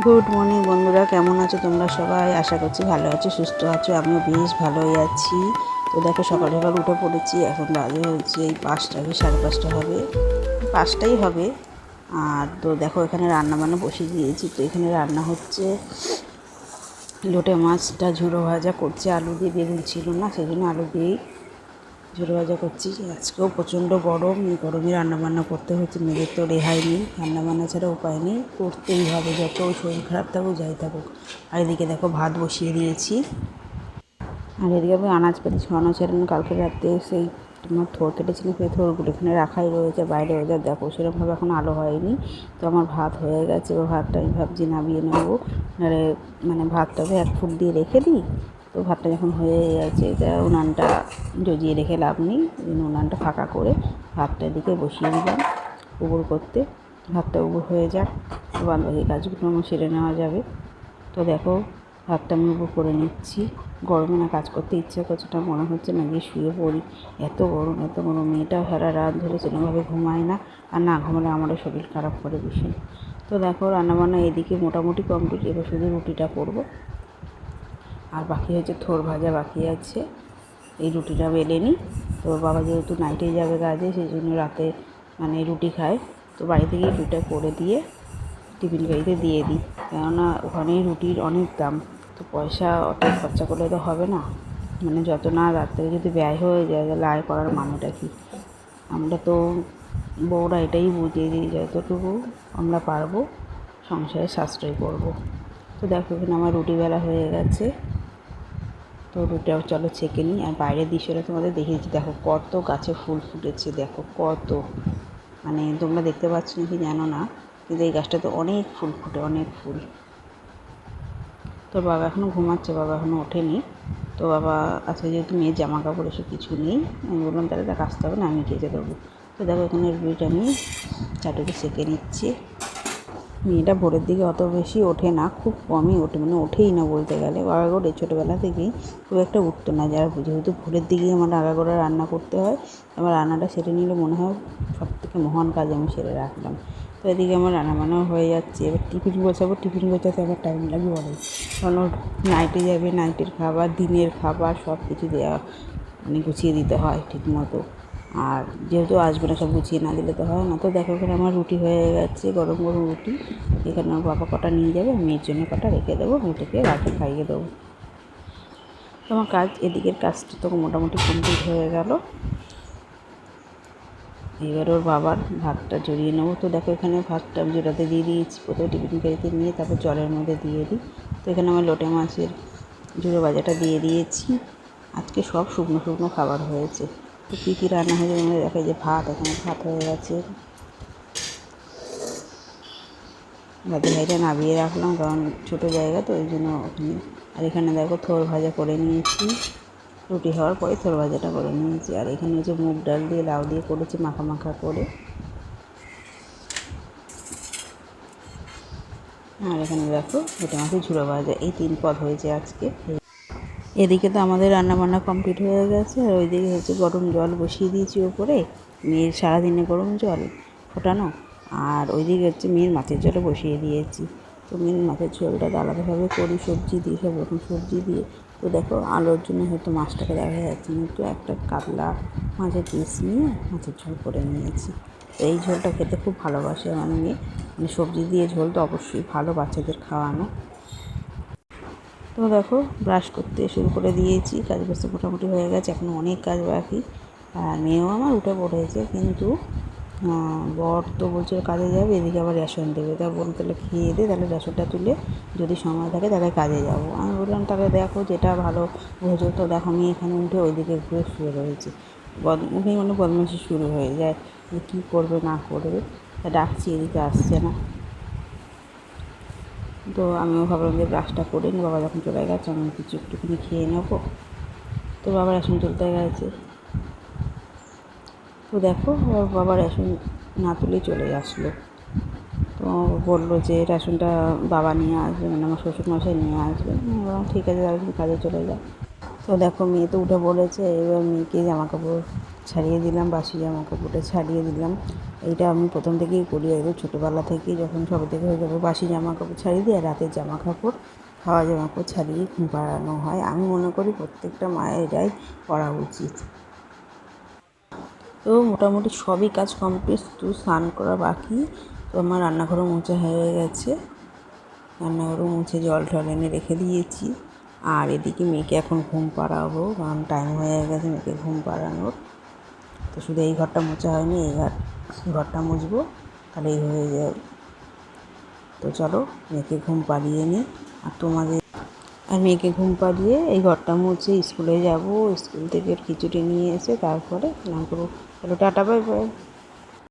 Good morning বন্ধুরা। কেমন আছো তোমরা সবাই? আশা করছি ভালো আছো, সুস্থ আছো। আমিও বেশ ভালোই আছি। তো দেখো, সকাল সকাল উঠে পড়েছি। এখন বাজে হচ্ছে এই পাঁচটা কি, সাড়ে পাঁচটা হবে? পাঁচটাই হবে। আর তো দেখো, এখানে রান্না বান্না বসিয়ে দিয়েছি। তো এখানে রান্না হচ্ছে লোটে মাছটা ঝুড়ো ভাজা। করছে আলু দিয়ে, বেগুন ছিল না সেই জন্য আলু দিয়েই ঝুড়ো ভাজা করছি। আজকেও প্রচণ্ড গরম, এই গরমে রান্নাবান্না করতে হচ্ছে, মেয়েদের তো রেহাই নেই, রান্নাবান্না ছাড়া উপায় নেই, করতেই হবে, যত শরীর খারাপ থাকুক, যাই থাকুক। আর এদিকে দেখো ভাত বসিয়ে দিয়েছি। আর এদিকে আমি আনাজ পাতি ছড়ানো ছিলাম কালকে রাতে সেই তোমার থোর কেটেছিলাম সেই থোরগুলো এখানে রাখাই রয়েছে, বাইরে ওদের দেখো, সেরকমভাবে এখন আলো হয়নি। তো আমার ভাত হয়ে গেছে, এবার ভাতটা আমি ভাবছি নামিয়ে নেব। মানে ভাতটাকে এক ফুট দিয়ে রেখে দিই তো ভাতটা যখন হয়ে গেছে, তা উনানটা জজিয়ে রেখে লাভ নেই। উনানটা ফাঁকা করে ভাতটা এদিকে বসিয়ে দিলাম উবর করতে। ভাতটা উবর হয়ে যাক বাদ বাকি কাজগুলো আমার সেরে নেওয়া যাবে। তো দেখো, ভাতটা আমি উপর করে নিচ্ছি। গরমে না কাজ করতে ইচ্ছে করছে মনে হচ্ছে না গিয়ে শুয়ে পড়ি। এত গরম এত গরম। মেয়েটা সারা রাত ধরে সেরকমভাবে ঘুমায় না, আর না ঘুমালে আমারও শরীর খারাপ করে ভীষণ। তো দেখো, রান্নাবান্না এদিকে মোটামুটি কমপ্লিট এবার শুধু রুটিটা করব। আর বাকি হচ্ছে থোর ভাজা বাকি আছে। এই রুটিটা বেলে নিই। তো বাবা যেহেতু নাইটে যাবে কাজে, সেই জন্য রাতে মানে রুটি খায়। তো বাড়ি থেকেই রুটিটা করে দিয়ে টিফিন গাড়িতে দিয়ে দিই। কেননা ওখানেই রুটির অনেক দাম। তো পয়সা অত খরচা করলে তো হবে না। মানে যত না রাত্রে যদি ব্যয় হয়ে যায়, তাহলে আয় করার মানেটা কি? আমরা তো বউরা এটাই বুঝিয়ে দিই, যতটুকু আমরা পারব, সংসারে সাশ্রয় করব। তো দেখো এখানে আমার রুটি বেলা হয়ে গেছে। তো রুটিটাও চলো ছেঁকে নিই। আর বাইরের দৃশ্যটা তোমাদের দেখিয়েছি দেখো, কত গাছে ফুল ফুটেছে, দেখো কত। মানে তোমরা দেখতে পাচ্ছ নাকি জানো না, কিন্তু এই গাছটাতে অনেক ফুল ফুটে, অনেক ফুল। তোর বাবা এখনও ঘুমাচ্ছে, বাবা এখনও ওঠেনি। তো বাবা আজকে যেহেতু মেয়ের জামা কাপড় এসব কিছু নেই, আমি বললাম, তাহলে তাকে আসতে হবে না, আমি কেটে দেবো তো দেখো এখানে রুটিটা আমি চাটুকে সেঁকে নিচ্ছি। মেয়েটা ভোরের দিকে অত বেশি ওঠে না, খুব কমই ওঠে মানে ওঠেই না বলতে গেলে। আগাগোড়ে ছোটোবেলা থেকেই খুব একটা উঠতো না, যারা বুঝে যেহেতু ভোরের দিকেই আমার আগাগোড়া রান্না করতে হয়, আমার রান্নাটা সেরে নিলে মনে হয় সব থেকে মহান কাজ আমি সেরে রাখলাম। তো এদিকে আমার রান্না বান্নাও হয়ে যাচ্ছে, এবার টিফিন গোছাবো, টিফিন গোছাতে আমার টাইম লাগবে অনেক কারণ ওর নাইটে যাবে নাইটের খাবার, দিনের খাবার সব কিছু দেওয়া মানে গুছিয়ে দিতে হয় ঠিক মতো আর যেহেতু আসবে না, সব গুছিয়ে না দিলে তো হয় না। তো দেখো এখানে আমার রুটি হয়ে গেছে, গরম গরম রুটি। এখানে আমার বাবা কটা নিয়ে যাবে মেয়ের জন্য কটা রেখে দেবো মেয়েটাকে রাতে খাইয়ে দেবো। আমার কাজ, এদিকের কাজটা তো মোটামুটি কমপ্লিট হয়ে গেল। এবার ওর বাবার ভাতটা জড়িয়ে নেব। তো দেখো এখানে ভাতটা আমি জোড়াতে দিয়ে দিয়েছি। প্রথমে টিফিন গাড়িতে নিয়ে তারপর জলের মধ্যে দিয়ে দিই। তো এখানে আমার লোটে মাছের জুড়ো ভাজাটা দিয়ে দিয়েছি। আজকে সব শুকনো শুকনো খাবার হয়েছে। তো কী কী রান্না হয়েছে তোমরা দেখো যে ভাত, এখানে ভাত হয়ে গেছে। দাদি ভাইটা নামিয়ে রাখলাম, কারণ ছোটো জায়গা তো, ওই জন্য ওখানে আর এখানে দেখো থোর ভাজা করে নিয়েছি। রুটি হওয়ার পরে থোর ভাজাটা করে নিয়েছি। আর এখানে হচ্ছে মুগ ডাল দিয়ে, লাউ দিয়ে করেছি মাখা মাখা করে। আর এখানে দেখো এটা মাছের ঝুড়ো ভাজা। এই তিন পদ হয়েছে আজকে। এদিকে তো আমাদের রান্নাবান্না কমপ্লিট হয়ে গেছে, আর ওইদিকে হচ্ছে গরম জল বসিয়ে দিয়েছি ওপরে, মেয়ের সারাদিনে গরম জল ফোটানো, আর ওইদিকে হচ্ছে মেয়ের মাছের জলও বসিয়ে দিয়েছি। তো মেয়ের মাছের ঝোলটা আলাদাভাবে করি, সবজি দিয়ে সব রকম সবজি দিয়ে। তো দেখো, আলোর জন্য হয়তো মাছটাকে দেখা যাচ্ছে তো একটা কাতলা মাছের পিস নিয়ে মাছের ঝোল করে নিয়েছি। তো এই ঝোলটা খেতে খুব ভালোবাসে আমার মেয়ে। মানে সবজি দিয়ে ঝোল তো অবশ্যই ভালো বাচ্চাদের খাওয়ানো। তো দেখো ব্রাশ করতে শুরু করে দিয়েছি। কাজ বাজ মোটামুটি হয়ে গেছে এখনও অনেক কাজ বাকি। আর মেয়েও আমার উঠে পড়েছে, কিন্তু বর তো বলছিল কাজে যাবে, এদিকে আবার রেশন দেবে। তা বলুন তাহলে খেয়ে দে, তাহলে রেশনটা তুলে যদি সময় থাকে তাহলে কাজে যাব। আমি বললাম, তাহলে দেখো যেটা ভালো বোঝো তো, দেখো আমি এখানে উঠে ওইদিকে ঘুরে শুয়ে রয়েছি। বদ, উঠেই মানে বদমাশি শুরু হয়ে যায়, যে কী করবে না করবে। ডাকছি, এদিকে আসছে না। তো আমিও ভাবলাম যে ব্রাশটা করে নিই। বাবা যখন চলে গেছে, আমি কিছু একটুখানি খেয়ে নেব। তো বাবা রেশন তুলতে গেছে। তো দেখো বাবা রেশন না তুলেই চলে আসলো। তো বলল যে, রেশনটা বাবা নিয়ে আসবে মানে আমার শ্বশুরমশাই নিয়ে আসবে ঠিক আছে, তাহলে তুমি কাজে চলে যাও। তো দেখো, মেয়ে তো উঠে বলেছে এবার মেয়েকে জামা কাপড় ছাড়িয়ে দিলাম, বাসি জামা কাপড়টা ছাড়িয়ে দিলাম। এইটা আমি প্রথম থেকেই করি, একদম ছোটোবেলা থেকেই যখন সবে থেকে হয়ে যাবে বাসি জামা কাপড় ছাড়িয়ে দিয়ে রাতের জামা কাপড় খাওয়া জামা কাপড় ছাড়িয়ে ঘুম পাড়ানো হয়। আমি মনে করি প্রত্যেকটা মায়ের এটাই করা উচিত। তো মোটামুটি সবই কাজ কমপ্লিট শুধু স্নান করা বাকি। তো আমার রান্নাঘরও মোছা হয়ে গেছে। রান্নাঘরও মুছে জল টল এনে রেখে দিয়েছি। আর এদিকে মেয়েকে এখন ঘুম পাড়াবো, কারণ টাইম হয়ে গেছে মেয়েকে ঘুম পাড়ানোর। তো শুধু এই ঘরটা মোছা হয়নি, এই ঘর ঘরটা মুছবো, তাহলে এই হয়ে যায়। তো চলো, মেয়েকে ঘুম পাড়িয়ে নিই আর তোমাদের আর মেয়েকে ঘুম পাড়িয়ে এই ঘরটা মুছে স্কুলে যাব। স্কুল থেকে খিচুড়ি নিয়ে এসে তারপরে নাম করব। চলো, টাটা, বাই বাই।